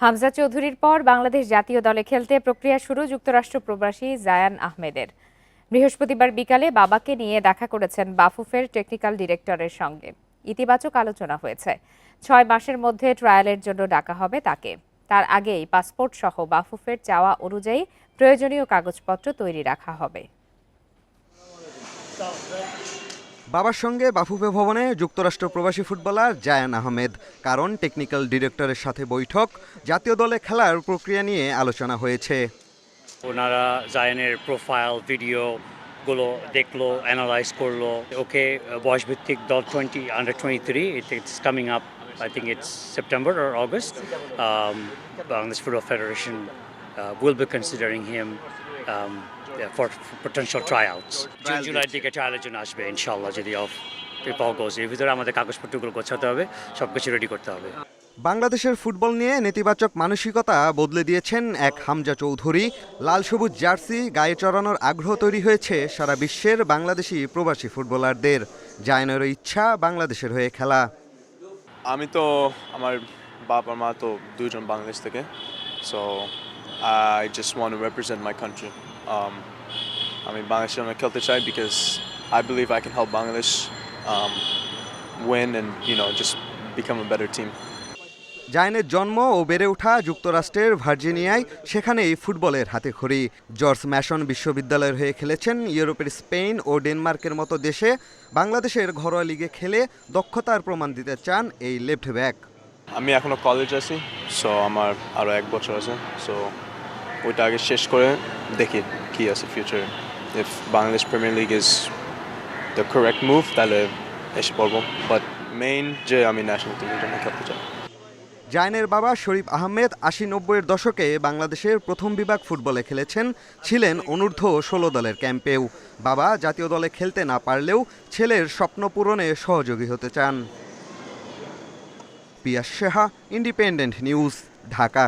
হামজা চৌধুরীর পর বাংলাদেশ জাতীয় দলে খেলতে প্রক্রিয়া শুরু যুক্তরাষ্ট্র প্রবাসী জায়ান আহমেদের। বৃহস্পতিবার বিকালে বাবাকে নিয়ে দেখা করেছেন বাফুফের টেকনিক্যাল ডিরেক্টরের সঙ্গে। ইতিবাচক আলোচনা হয়েছে। ছয় মাসের মধ্যে ট্রায়ালের জন্য ডাকা হবে তাকে। তার আগেই পাসপোর্ট সহ বাফুফের চাওয়া অনুযায়ী প্রয়োজনীয় কাগজপত্র তৈরি রাখা হবে। বাবার সঙ্গে বাফুফে ভবনে যুক্তরাষ্ট্র প্রবাসী ফুটবলার জায়ান আহমেদ, কারণ টেকনিক্যাল ডিরেক্টরের সাথে বৈঠক, জাতীয় দলে খেলার প্রক্রিয়া নিয়ে আলোচনা হয়েছে। ওনারা জায়নের প্রোফাইল ভিডিও গুলো দেখল অ্যানালাইজ করল। ওকে বয়সভিত্তিক দল twenty under twenty three it's coming up I think it's September or August Bangladesh Football Federation will be considering him for potential tryouts June জুলাইয়ের দিকে ট্রায়ালের জন্য আসবে ইনশাল্লাহ যদি অফ অল গোজ এর ভিতরে আমাদের কাগজপত্রগুলো গোছাতে হবে সব কিছু রেডি করতে হবে। বাংলাদেশের ফুটবল নিয়ে নেতিবাচক মানসিকতা বদলে দিয়েছেন এক হামজা চৌধুরী। লাল সবুজ জার্সি গায়ে চড়ানোর আগ্রহ তৈরি হয়েছে সারা বিশ্বের বাংলাদেশি প্রবাসী ফুটবলারদের। জায়নেরও ইচ্ছা বাংলাদেশের হয়ে খেলা। আমি তো আমার বাবা মা তো দুজন বাংলাদেশ থেকে so I just want to represent my country Um, আমি বাংলাদেশের জন্য খেলতে চাই because I believe I can help Bangladesh um, win and you know just become a better team. জায়নের জন্ম ও বেড়ে ওঠা যুক্তরাষ্ট্রের ভার্জিনিয়ায় সেখানেই ফুটবলের হাতে খড়ি। জর্জ ম্যাশন বিশ্ববিদ্যালয়ের হয়ে খেলেছেন ইউরোপের স্পেন ও ডেনমার্কের মতো দেশে। বাংলাদেশের ঘরোয়া লিগে খেলে দক্ষতার প্রমাণ দিতে চান এই লেফট ব্যাক। আমি এখনও কলেজ আছি সো আমার আরও এক বছর আছে সো ওইটা আগে শেষ করে দেখি কি আছে ফিউচারে if Bangladesh Premier League is the correct move তাহলে এসে পড়ব। বাট মেইন যে আমি ন্যাশনাল টিমের জন্য খেলতে চাই। জায়নের বাবা শরীফ আহমেদ আশি নব্বইয়ের দশকে বাংলাদেশের প্রথম বিভাগ ফুটবলে খেলেছেন, ছিলেন অনূর্ধ্ব ষোলো দলের ক্যাম্পেও। বাবা জাতীয় দলে খেলতে না পারলেও ছেলের স্বপ্ন পূরণে সহযোগী হতে চান। Piyas Saha Independent News Dhaka.